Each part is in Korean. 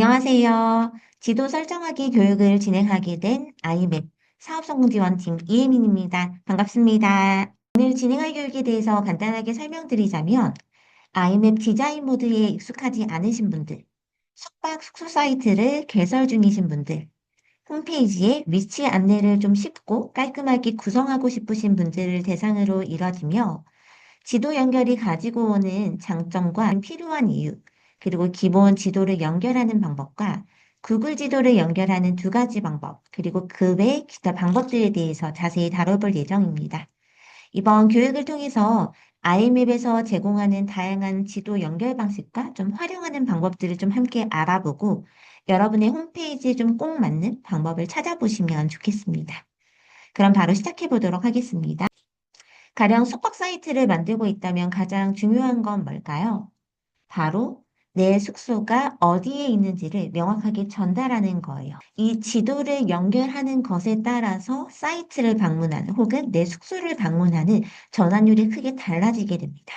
안녕하세요. 지도 설정하기 교육을 진행하게 된 아이맵 사업성공지원팀 이혜민입니다. 반갑습니다. 오늘 진행할 교육에 대해서 간단하게 설명드리자면 아이맵 디자인 모드에 익숙하지 않으신 분들, 숙박 숙소 사이트를 개설 중이신 분들, 홈페이지에 위치 안내를 좀 쉽고 깔끔하게 구성하고 싶으신 분들을 대상으로 이뤄지며 지도 연결이 가지고 오는 장점과 필요한 이유, 그리고 기본 지도를 연결하는 방법과 구글 지도를 연결하는 두 가지 방법, 그리고 그 외 기타 방법들에 대해서 자세히 다뤄볼 예정입니다. 이번 교육을 통해서 아이맵에서 제공하는 다양한 지도 연결 방식과 좀 활용하는 방법들을 좀 함께 알아보고 여러분의 홈페이지에 좀 꼭 맞는 방법을 찾아보시면 좋겠습니다. 그럼 바로 시작해 보도록 하겠습니다. 가령 숙박 사이트를 만들고 있다면 가장 중요한 건 뭘까요? 바로 내 숙소가 어디에 있는지를 명확하게 전달하는 거예요. 이 지도를 연결하는 것에 따라서 사이트를 방문하는 혹은 내 숙소를 방문하는 전환율이 크게 달라지게 됩니다.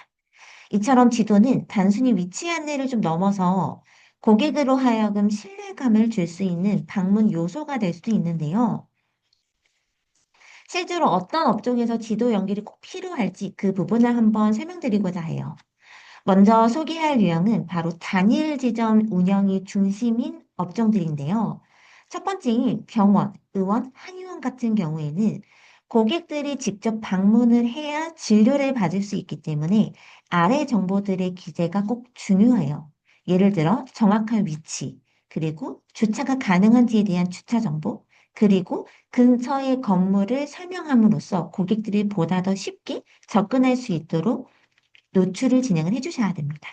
이처럼 지도는 단순히 위치 안내를 좀 넘어서 고객으로 하여금 신뢰감을 줄 수 있는 방문 요소가 될 수도 있는데요. 실제로 어떤 업종에서 지도 연결이 꼭 필요할지 그 부분을 한번 설명드리고자 해요. 먼저 소개할 유형은 바로 단일 지점 운영이 중심인 업종들인데요. 첫 번째인 병원, 의원, 한의원 같은 경우에는 고객들이 직접 방문을 해야 진료를 받을 수 있기 때문에 아래 정보들의 기재가 꼭 중요해요. 예를 들어 정확한 위치, 그리고 주차가 가능한지에 대한 주차 정보, 그리고 근처의 건물을 설명함으로써 고객들이 보다 더 쉽게 접근할 수 있도록 노출을 진행을 해주셔야 됩니다.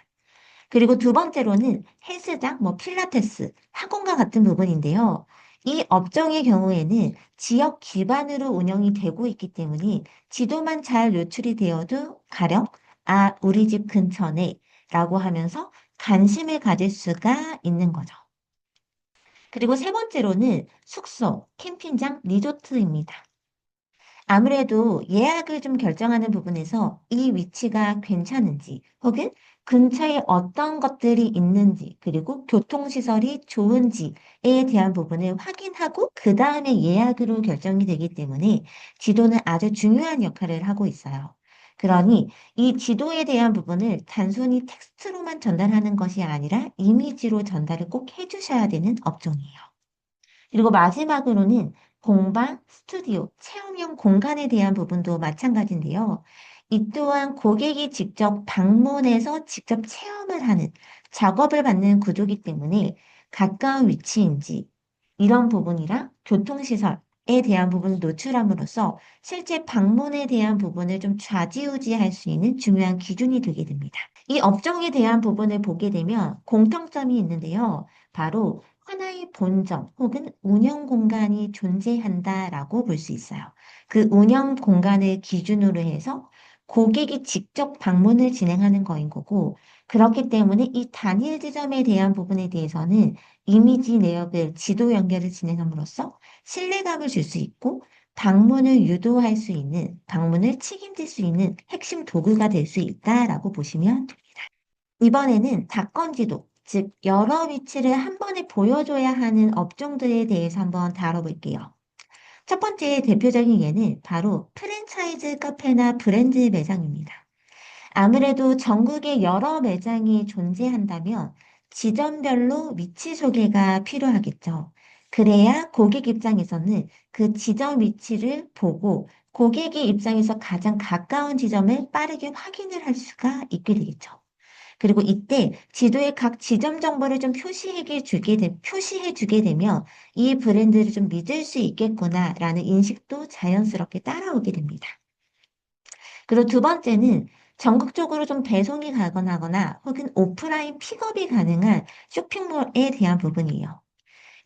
그리고 두 번째로는 헬스장, 뭐 필라테스, 학원과 같은 부분인데요. 이 업종의 경우에는 지역 기반으로 운영이 되고 있기 때문에 지도만 잘 노출이 되어도 가령 아, 우리 집 근처네 라고 하면서 관심을 가질 수가 있는 거죠. 그리고 세 번째로는 숙소, 캠핑장, 리조트입니다. 아무래도 예약을 좀 결정하는 부분에서 이 위치가 괜찮은지 혹은 근처에 어떤 것들이 있는지 그리고 교통시설이 좋은지에 대한 부분을 확인하고 그 다음에 예약으로 결정이 되기 때문에 지도는 아주 중요한 역할을 하고 있어요. 그러니 이 지도에 대한 부분을 단순히 텍스트로만 전달하는 것이 아니라 이미지로 전달을 꼭 해주셔야 되는 업종이에요. 그리고 마지막으로는 공방, 스튜디오, 체험형 공간에 대한 부분도 마찬가지인데요. 이 또한 고객이 직접 방문해서 직접 체험을 하는 작업을 받는 구조이기 때문에 가까운 위치인지 이런 부분이랑 교통시설, 에 대한 부분을 노출함으로써 실제 방문에 대한 부분을 좀 좌지우지할 수 있는 중요한 기준이 되게 됩니다. 이 업종에 대한 부분을 보게 되면 공통점이 있는데요. 바로 하나의 본점 혹은 운영 공간이 존재한다라고 볼 수 있어요. 그 운영 공간을 기준으로 해서 고객이 직접 방문을 진행하는 거인 거고, 그렇기 때문에 이 단일 지점에 대한 부분에 대해서는 이미지 내역을 지도 연결을 진행함으로써 신뢰감을 줄 수 있고, 방문을 유도할 수 있는, 방문을 책임질 수 있는 핵심 도구가 될 수 있다라고 보시면 됩니다. 이번에는 닥건지도, 즉 여러 위치를 한 번에 보여줘야 하는 업종들에 대해서 한번 다뤄볼게요. 첫 번째 대표적인 예는 바로 프랜차이즈 카페나 브랜드 매장입니다. 아무래도 전국에 여러 매장이 존재한다면 지점별로 위치 소개가 필요하겠죠. 그래야 고객 입장에서는 그 지점 위치를 보고 고객의 입장에서 가장 가까운 지점을 빠르게 확인을 할 수가 있게 되겠죠. 그리고 이때 지도에 각 지점 정보를 좀 표시해 주게 되, 표시해 주게 되면 이 브랜드를 좀 믿을 수 있겠구나라는 인식도 자연스럽게 따라오게 됩니다. 그리고 두 번째는 전국적으로 좀 배송이 가거나 혹은 오프라인 픽업이 가능한 쇼핑몰에 대한 부분이에요.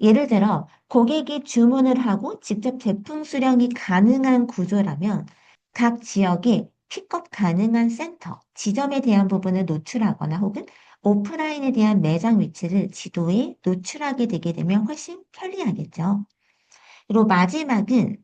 예를 들어 고객이 주문을 하고 직접 제품 수령이 가능한 구조라면 각 지역에 픽업 가능한 센터, 지점에 대한 부분을 노출하거나 혹은 오프라인에 대한 매장 위치를 지도에 노출하게 되게 되면 훨씬 편리하겠죠. 그리고 마지막은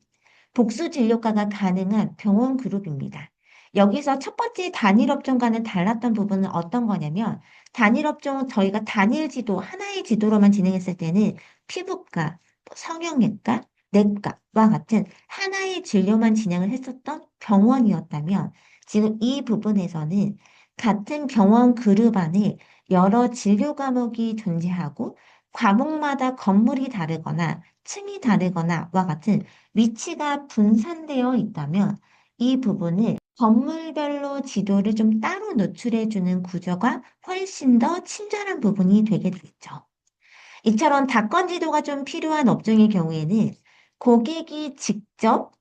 복수 진료가가 가능한 병원 그룹입니다. 여기서 첫 번째 단일 업종과는 달랐던 부분은 어떤 거냐면 단일 업종은 저희가 단일 지도, 하나의 지도로만 진행했을 때는 피부과, 뭐 성형외과, 내과와 같은 하나의 진료만 진행을 했었던 병원이었다면 지금 이 부분에서는 같은 병원 그룹 안에 여러 진료 과목이 존재하고 과목마다 건물이 다르거나 층이 다르거나와 같은 위치가 분산되어 있다면 이 부분을 건물별로 지도를 좀 따로 노출해 주는 구조가 훨씬 더 친절한 부분이 되게 되겠죠. 이처럼 다건 지도가 좀 필요한 업종의 경우에는 고객이 직접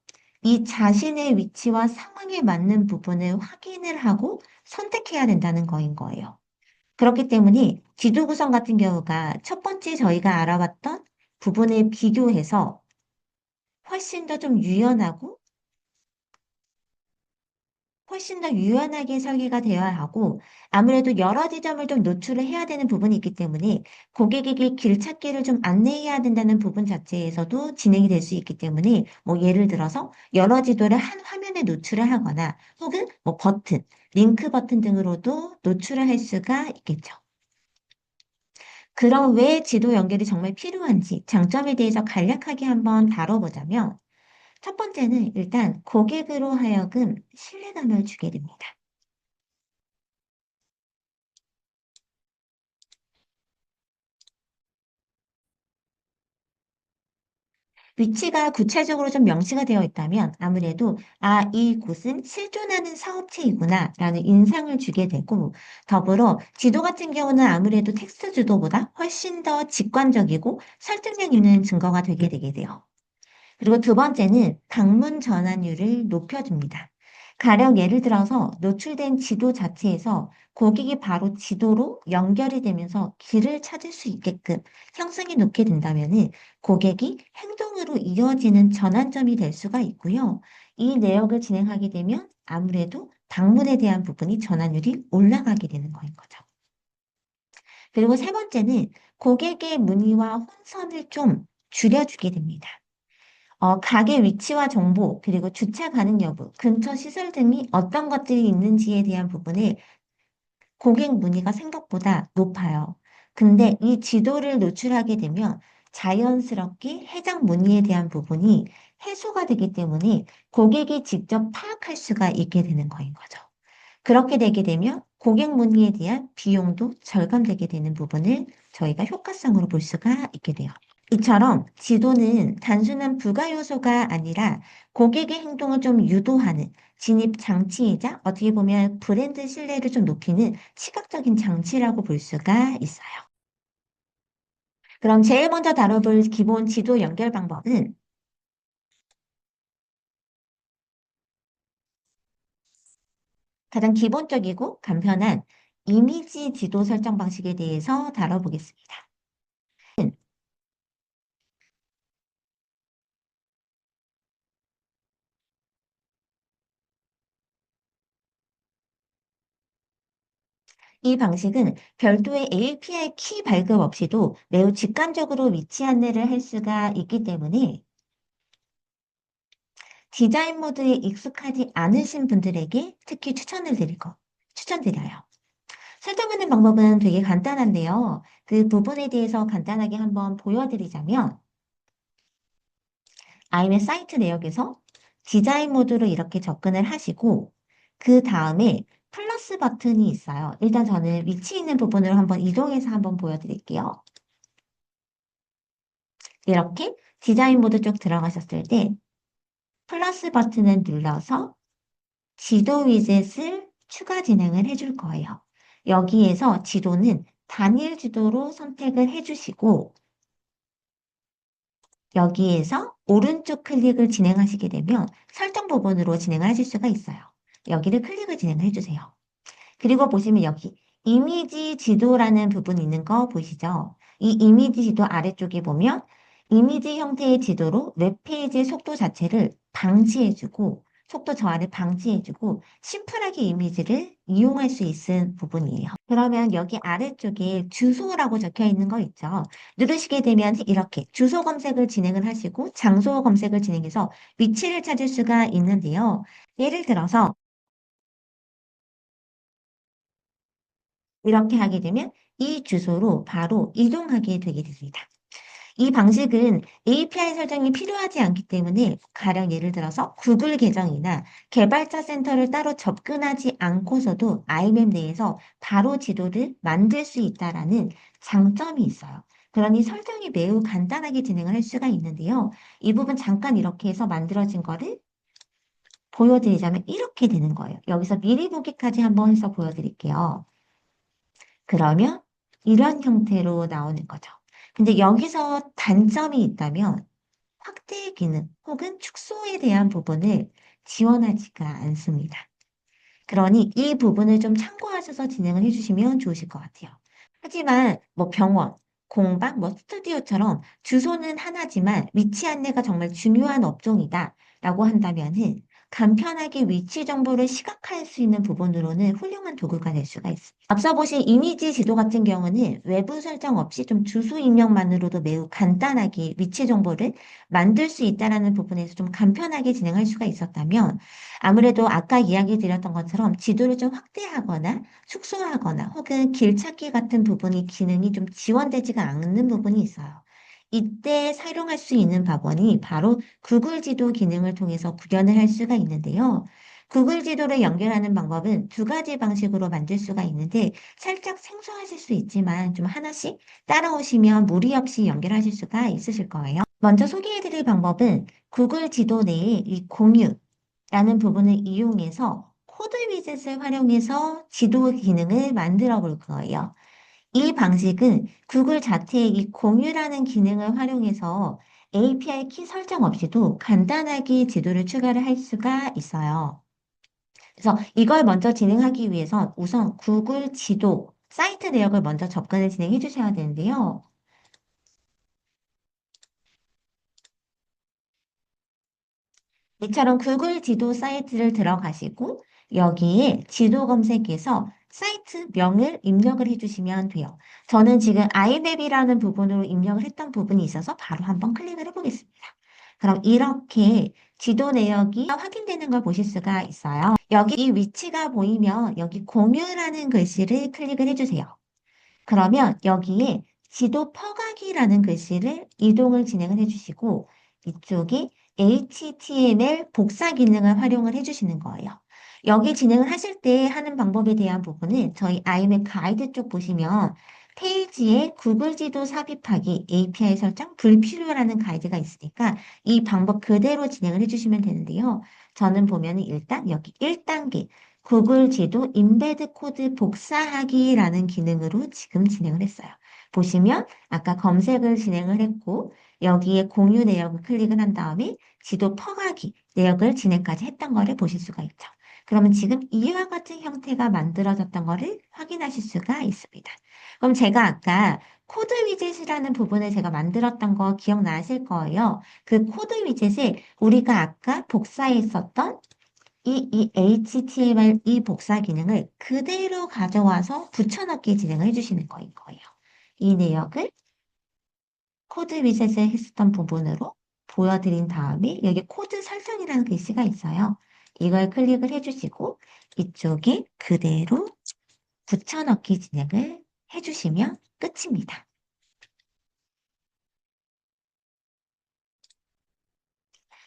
이 자신의 위치와 상황에 맞는 부분을 확인을 하고 선택해야 된다는 거인 거예요. 그렇기 때문에 지도 구성 같은 경우가 첫 번째 저희가 알아봤던 부분에 비교해서 훨씬 더 좀 유연하고 훨씬 더 유연하게 설계가 되어야 하고 아무래도 여러 지점을 좀 노출을 해야 되는 부분이 있기 때문에 고객에게 길 찾기를 좀 안내해야 된다는 부분 자체에서도 진행이 될 수 있기 때문에 뭐 예를 들어서 여러 지도를 한 화면에 노출을 하거나 혹은 뭐 버튼, 링크 버튼 등으로도 노출을 할 수가 있겠죠. 그럼 왜 지도 연결이 정말 필요한지 장점에 대해서 간략하게 한번 다뤄보자면 첫 번째는 일단 고객으로 하여금 신뢰감을 주게 됩니다. 위치가 구체적으로 좀 명시가 되어 있다면 아무래도 아, 이 곳은 실존하는 사업체이구나 라는 인상을 주게 되고 더불어 지도 같은 경우는 아무래도 텍스트 지도보다 훨씬 더 직관적이고 설득력 있는 증거가 되게 되게 돼요. 그리고 두 번째는 방문 전환율을 높여줍니다. 가령 예를 들어서 노출된 지도 자체에서 고객이 바로 지도로 연결이 되면서 길을 찾을 수 있게끔 형성해 놓게 된다면 고객이 행동으로 이어지는 전환점이 될 수가 있고요. 이 내역을 진행하게 되면 아무래도 방문에 대한 부분이 전환율이 올라가게 되는 거인 거죠. 그리고 세 번째는 고객의 문의와 혼선을 좀 줄여주게 됩니다. 어, 가게 위치와 정보, 그리고 주차 가능 여부, 근처 시설 등이 어떤 것들이 있는지에 대한 부분을 고객 문의가 생각보다 높아요. 근데 이 지도를 노출하게 되면 자연스럽게 해당 문의에 대한 부분이 해소가 되기 때문에 고객이 직접 파악할 수가 있게 되는 거인 거죠. 그렇게 되게 되면 고객 문의에 대한 비용도 절감되게 되는 부분을 저희가 효과성으로 볼 수가 있게 돼요. 이처럼 지도는 단순한 부가 요소가 아니라 고객의 행동을 좀 유도하는 진입 장치이자 어떻게 보면 브랜드 신뢰를 좀 높이는 시각적인 장치라고 볼 수가 있어요. 그럼 제일 먼저 다뤄볼 기본 지도 연결 방법은 가장 기본적이고 간편한 이미지 지도 설정 방식에 대해서 다뤄보겠습니다. 이 방식은 별도의 API 키 발급 없이도 매우 직관적으로 위치 안내를 할 수가 있기 때문에 디자인 모드에 익숙하지 않으신 분들에게 특히 추천을 거, 추천드려요. 설정하는 방법은 되게 간단한데요. 그 부분에 대해서 간단하게 한번 보여드리자면 아이의 사이트 내역에서 디자인 모드로 이렇게 접근을 하시고 그 다음에 플러스 버튼이 있어요. 일단 저는 위치 있는 부분으로 한번 이동해서 한번 보여드릴게요. 이렇게 디자인 모드 쪽 들어가셨을 때 플러스 버튼을 눌러서 지도 위젯을 추가 진행을 해줄 거예요. 여기에서 지도는 단일 지도로 선택을 해주시고 여기에서 오른쪽 클릭을 진행하시게 되면 설정 부분으로 진행을 하실 수가 있어요. 여기를 클릭을 진행을 해주세요. 그리고 보시면 여기 이미지 지도라는 부분 있는 거 보이시죠? 이 이미지 지도 아래쪽에 보면 이미지 형태의 지도로 웹페이지의 속도 자체를 방지해주고 속도 저하를 방지해주고 심플하게 이미지를 이용할 수 있는 부분이에요. 그러면 여기 아래쪽에 주소라고 적혀 있는 거 있죠. 누르시게 되면 이렇게 주소 검색을 진행을 하시고 장소 검색을 진행해서 위치를 찾을 수가 있는데요. 예를 들어서 이렇게 하게 되면 이 주소로 바로 이동하게 되게 됩니다. 이 방식은 API 설정이 필요하지 않기 때문에 가령 예를 들어서 구글 계정이나 개발자 센터를 따로 접근하지 않고서도 IMAP 내에서 바로 지도를 만들 수 있다라는 장점이 있어요. 그러니 설정이 매우 간단하게 진행을 할 수가 있는데요. 이 부분 잠깐 이렇게 해서 만들어진 거를 보여드리자면 이렇게 되는 거예요. 여기서 미리 보기까지 한번 해서 보여드릴게요. 그러면 이런 형태로 나오는 거죠. 근데 여기서 단점이 있다면 확대 기능 혹은 축소에 대한 부분을 지원하지가 않습니다. 그러니 이 부분을 좀 참고하셔서 진행을 해주시면 좋으실 것 같아요. 하지만 뭐 병원, 공방, 뭐 스튜디오처럼 주소는 하나지만 위치 안내가 정말 중요한 업종이다 라고 한다면은 간편하게 위치 정보를 시각화할 수 있는 부분으로는 훌륭한 도구가 될 수가 있습니다. 앞서 보신 이미지 지도 같은 경우는 외부 설정 없이 좀 주소 입력만으로도 매우 간단하게 위치 정보를 만들 수 있다는 부분에서 좀 간편하게 진행할 수가 있었다면 아무래도 아까 이야기 드렸던 것처럼 지도를 좀 확대하거나 축소하거나 혹은 길 찾기 같은 부분이 기능이 좀 지원되지가 않는 부분이 있어요. 이때 사용할 수 있는 방법이 바로 구글 지도 기능을 통해서 구현을 할 수가 있는데요. 구글 지도를 연결하는 방법은 두 가지 방식으로 만들 수가 있는데 살짝 생소하실 수 있지만 좀 하나씩 따라오시면 무리 없이 연결하실 수가 있으실 거예요. 먼저 소개해드릴 방법은 구글 지도 내에 이 공유라는 부분을 이용해서 코드 위젯을 활용해서 지도 기능을 만들어 볼 거예요. 이 방식은 구글 자체의 이 공유라는 기능을 활용해서 API 키 설정 없이도 간단하게 지도를 추가를 할 수가 있어요. 그래서 이걸 먼저 진행하기 위해선 우선 구글 지도 사이트 내역을 먼저 접근을 진행해 주셔야 되는데요. 이처럼 구글 지도 사이트를 들어가시고 여기에 지도 검색에서 사이트 명을 입력을 해주시면 돼요. 저는 지금 i맵이라는 부분으로 입력을 했던 부분이 있어서 바로 한번 클릭을 해보겠습니다. 그럼 이렇게 지도 내역이 확인되는 걸 보실 수가 있어요. 여기 이 위치가 보이면 여기 공유라는 글씨를 클릭을 해주세요. 그러면 여기에 지도 퍼가기라는 글씨를 이동을 진행을 해주시고 이쪽에 HTML 복사 기능을 활용을 해주시는 거예요. 여기 진행을 하실 때 하는 방법에 대한 부분은 저희 아이맥 가이드 쪽 보시면 페이지에 구글 지도 삽입하기 API 설정 불필요라는 가이드가 있으니까 이 방법 그대로 진행을 해주시면 되는데요. 저는 보면 일단 여기 1단계 구글 지도 임베드 코드 복사하기라는 기능으로 지금 진행을 했어요. 보시면 아까 검색을 진행을 했고 여기에 공유 내역을 클릭을 한 다음에 지도 퍼가기 내역을 진행까지 했던 거를 보실 수가 있죠. 그러면 지금 이와 같은 형태가 만들어졌던 거를 확인하실 수가 있습니다. 그럼 제가 아까 코드 위젯이라는 부분을 제가 만들었던 거 기억나실 거예요. 그 코드 위젯에 우리가 아까 복사했었던 이, 이 HTML 이 복사 기능을 그대로 가져와서 붙여넣기 진행을 해주시는 거인 거예요. 이 내역을 코드 위젯에 했었던 부분으로 보여드린 다음에 여기 코드 설정이라는 글씨가 있어요. 이걸 클릭을 해주시고 이쪽에 그대로 붙여넣기 진행을 해주시면 끝입니다.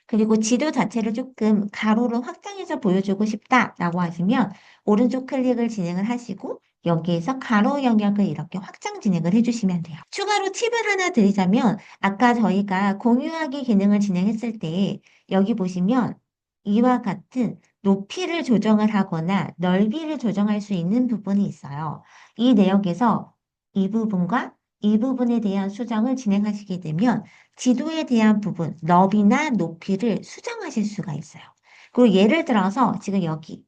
그리고 지도 자체를 조금 가로로 확장해서 보여주고 싶다라고 하시면 오른쪽 클릭을 진행을 하시고 여기에서 가로 영역을 이렇게 확장 진행을 해주시면 돼요. 추가로 팁을 하나 드리자면 아까 저희가 공유하기 기능을 진행했을 때 여기 보시면 이와 같은 높이를 조정을 하거나 넓이를 조정할 수 있는 부분이 있어요. 이 내역에서 이 부분과 이 부분에 대한 수정을 진행하시게 되면 지도에 대한 부분, 너비나 높이를 수정하실 수가 있어요. 그리고 예를 들어서 지금 여기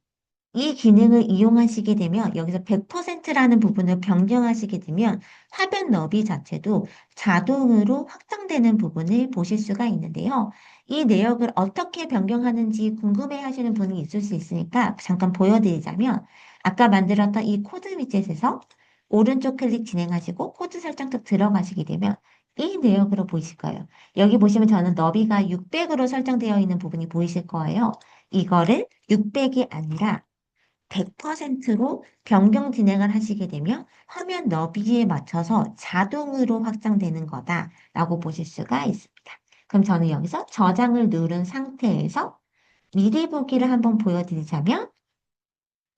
이 기능을 이용하시게 되면 여기서 100%라는 부분을 변경하시게 되면 화면 너비 자체도 자동으로 확장되는 부분을 보실 수가 있는데요. 이 내역을 어떻게 변경하는지 궁금해 하시는 분이 있을 수 있으니까 잠깐 보여드리자면 아까 만들었던 이 코드 위젯에서 오른쪽 클릭 진행하시고 코드 설정 쪽 들어가시게 되면 이 내역으로 보이실 거예요. 여기 보시면 저는 너비가 600으로 설정되어 있는 부분이 보이실 거예요. 이거를 600이 아니라 100%로 변경 진행을 하시게 되면 화면 너비에 맞춰서 자동으로 확장되는 거다라고 보실 수가 있습니다. 그럼 저는 여기서 저장을 누른 상태에서 미리 보기를 한번 보여드리자면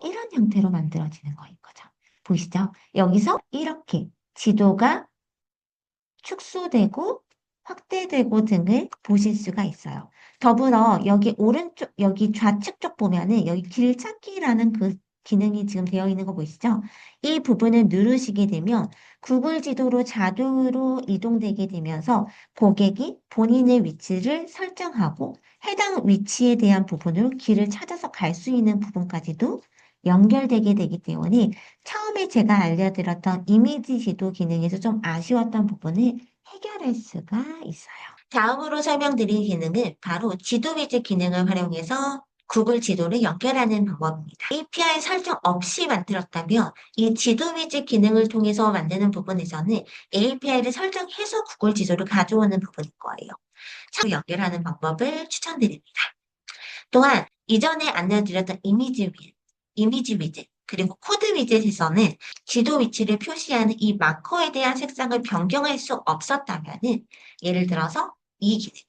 이런 형태로 만들어지는 거인 거죠. 보이시죠? 여기서 이렇게 지도가 축소되고 확대되고 등을 보실 수가 있어요. 더불어 여기 오른쪽, 여기 좌측 쪽 보면은 여기 길 찾기라는 그 기능이 지금 되어 있는 거 보이시죠? 이 부분을 누르시게 되면 구글 지도로 자동으로 이동되게 되면서 고객이 본인의 위치를 설정하고 해당 위치에 대한 부분으로 길을 찾아서 갈 수 있는 부분까지도 연결되게 되기 때문에 처음에 제가 알려드렸던 이미지 지도 기능에서 좀 아쉬웠던 부분을 해결할 수가 있어요. 다음으로 설명드릴 기능은 바로 지도 위젯 기능을 활용해서 구글 지도를 연결하는 방법입니다. API 설정 없이 만들었다면 이 지도 위젯 기능을 통해서 만드는 부분에서는 API를 설정해서 구글 지도를 가져오는 부분일 거예요. 참 연결하는 방법을 추천드립니다. 또한 이전에 안내드렸던 이미지 위, 이미지 위젯, 그리고 코드 위젯에서는 지도 위치를 표시하는 이 마커에 대한 색상을 변경할 수 없었다면은 예를 들어서 이 기능이요.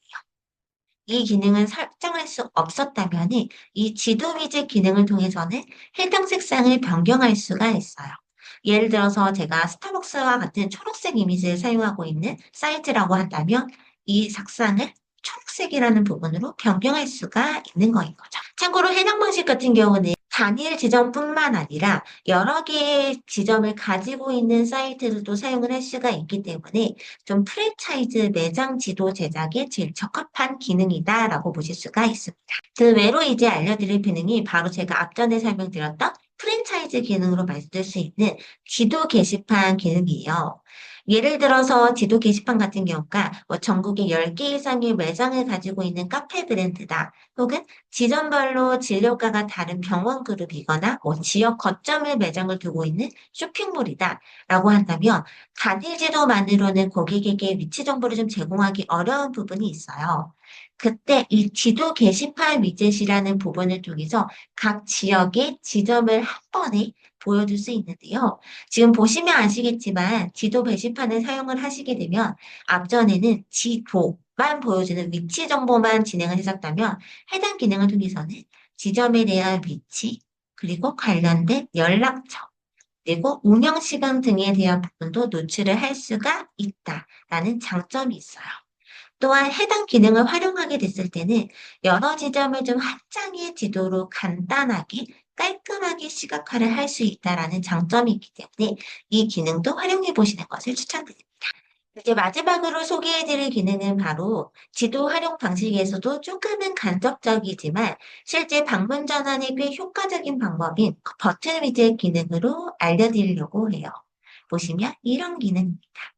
이 기능을 설정할 수 없었다면은 이 지도 위젯 기능을 통해서는 해당 색상을 변경할 수가 있어요. 예를 들어서 제가 스타벅스와 같은 초록색 이미지를 사용하고 있는 사이트라고 한다면 이 색상을 초록색이라는 부분으로 변경할 수가 있는 거인 거죠. 참고로 해당 방식 같은 경우는 단일 지점뿐만 아니라 여러 개의 지점을 가지고 있는 사이트들도 사용을 할 수가 있기 때문에 좀 프랜차이즈 매장 지도 제작에 제일 적합한 기능이다라고 보실 수가 있습니다. 그 외로 이제 알려드릴 기능이 바로 제가 앞전에 설명드렸던 프랜차이즈 기능으로 만들 수 있는 지도 게시판 기능이에요. 예를 들어서 지도 게시판 같은 경우가 뭐 전국에 10개 이상의 매장을 가지고 있는 카페 브랜드다. 혹은 지점별로 진료가가 다른 병원 그룹이거나 뭐 지역 거점을 매장을 두고 있는 쇼핑몰이다. 라고 한다면 단일 지도만으로는 고객에게 위치 정보를 좀 제공하기 어려운 부분이 있어요. 그때 이 지도 게시판 위젯이라는 부분을 통해서 각 지역의 지점을 한 번에 보여줄 수 있는데요. 지금 보시면 아시겠지만 지도 게시판을 사용을 하시게 되면 앞전에는 지도만 보여주는 위치 정보만 진행을 했었다면 해당 기능을 통해서는 지점에 대한 위치 그리고 관련된 연락처 그리고 운영 시간 등에 대한 부분도 노출을 할 수가 있다라는 장점이 있어요. 또한 해당 기능을 활용하게 됐을 때는 여러 지점을 좀 한 장의 지도로 간단하게 깔끔하게 시각화를 할 수 있다라는 장점이 있기 때문에 이 기능도 활용해 보시는 것을 추천드립니다. 이제 마지막으로 소개해드릴 기능은 바로 지도 활용 방식에서도 조금은 간접적이지만 실제 방문 전환에 꽤 효과적인 방법인 버튼 위젯 기능으로 알려드리려고 해요. 보시면 이런 기능입니다.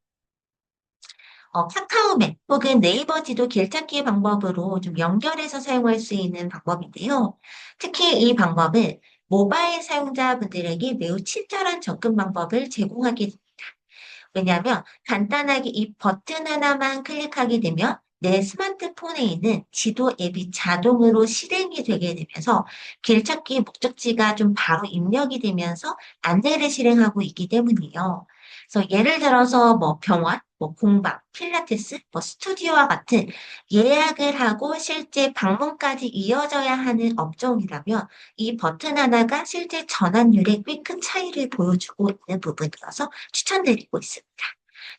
어, 카카오맵 혹은 네이버 지도 길찾기 방법으로 좀 연결해서 사용할 수 있는 방법인데요. 특히 이 방법은 모바일 사용자분들에게 매우 친절한 접근 방법을 제공하게 됩니다. 왜냐하면 간단하게 이 버튼 하나만 클릭하게 되면 내 스마트폰에 있는 지도 앱이 자동으로 실행이 되게 되면서 길찾기 목적지가 좀 바로 입력이 되면서 안내를 실행하고 있기 때문이에요. 그래서 예를 들어서 뭐 병원, 뭐 공방, 필라테스, 뭐 스튜디오와 같은 예약을 하고 실제 방문까지 이어져야 하는 업종이라면 이 버튼 하나가 실제 전환율에 꽤 큰 차이를 보여주고 있는 부분이어서 추천드리고 있습니다.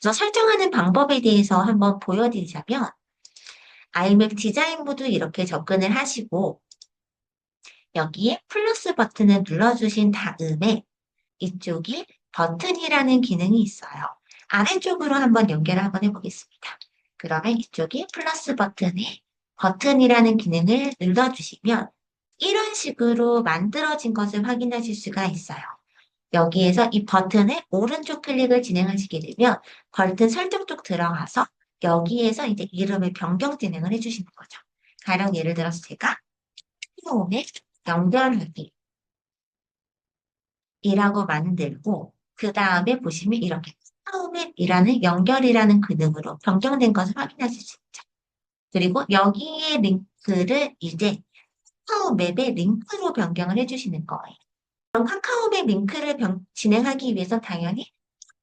그래서 설정하는 방법에 대해서 한번 보여드리자면 아이맵 디자인 모드 이렇게 접근을 하시고 여기에 플러스 버튼을 눌러주신 다음에 이쪽이 버튼이라는 기능이 있어요. 아래쪽으로 한번 연결을 한번 해보겠습니다. 그러면 이쪽에 플러스 버튼에 버튼이라는 기능을 눌러주시면 이런 식으로 만들어진 것을 확인하실 수가 있어요. 여기에서 이 버튼에 오른쪽 클릭을 진행하시게 되면 버튼 설정 쪽 들어가서 여기에서 이제 이름을 변경 진행을 해주시는 거죠. 가령 예를 들어서 제가 홈에 연결하기 이라고 만들고 그 다음에 보시면 이렇게 처음에이라는 연결이라는 기능으로 변경된 것을 확인하실 수 있죠. 그리고 여기에 링크를 이제 처음 맵의 링크로 변경을 해주시는 거예요. 그럼 카카오맵 링크를 병- 진행하기 위해서 당연히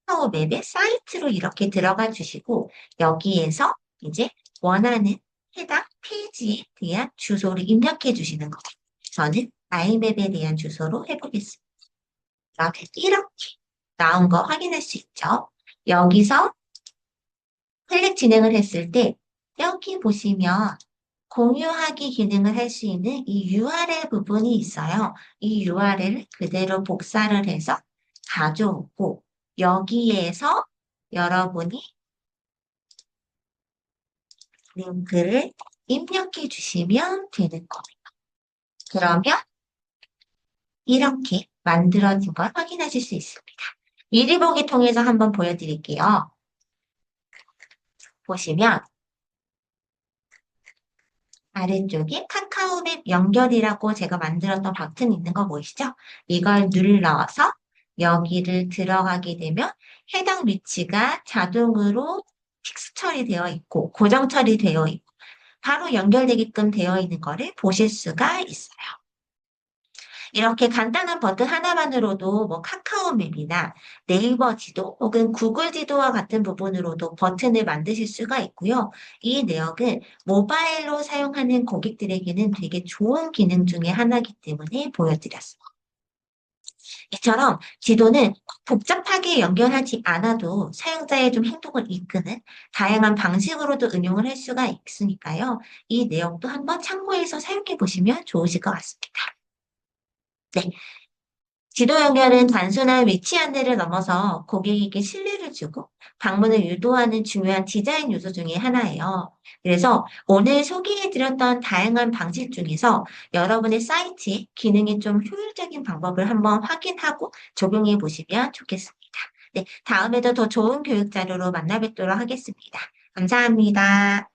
카카오맵의 사이트로 이렇게 들어가 주시고 여기에서 이제 원하는 해당 페이지에 대한 주소를 입력해 주시는 거죠. 저는 아이맵에 대한 주소로 해보겠습니다. 이렇게 나온 거 확인할 수 있죠. 여기서 클릭 진행을 했을 때 여기 보시면 공유하기 기능을 할 수 있는 이 URL 부분이 있어요. 이 URL을 그대로 복사를 해서 가져오고 여기에서 여러분이 링크를 입력해 주시면 되는 겁니다. 그러면 이렇게 만들어진 걸 확인하실 수 있습니다. 미리 보기 통해서 한번 보여드릴게요. 보시면 아래쪽에 카카오맵 연결이라고 제가 만들었던 버튼 있는 거 보이시죠? 이걸 눌러서 여기를 들어가게 되면 해당 위치가 자동으로 픽스 처리되어 있고 고정 처리되어 있고 바로 연결되게끔 되어 있는 거를 보실 수가 있어요. 이렇게 간단한 버튼 하나만으로도 뭐 카카오맵이나 네이버 지도 혹은 구글 지도와 같은 부분으로도 버튼을 만드실 수가 있고요. 이 내역은 모바일로 사용하는 고객들에게는 되게 좋은 기능 중에 하나이기 때문에 보여드렸습니다. 이처럼 지도는 꼭 복잡하게 연결하지 않아도 사용자의 좀 행동을 이끄는 다양한 방식으로도 응용을 할 수가 있으니까요. 이 내용도 한번 참고해서 사용해 보시면 좋으실 것 같습니다. 네. 지도 연결은 단순한 위치 안내를 넘어서 고객에게 신뢰를 주고 방문을 유도하는 중요한 디자인 요소 중에 하나예요. 그래서 오늘 소개해드렸던 다양한 방식 중에서 여러분의 사이트에 기능이 좀 효율적인 방법을 한번 확인하고 적용해 보시면 좋겠습니다. 네, 다음에도 더 좋은 교육 자료로 만나 뵙도록 하겠습니다. 감사합니다.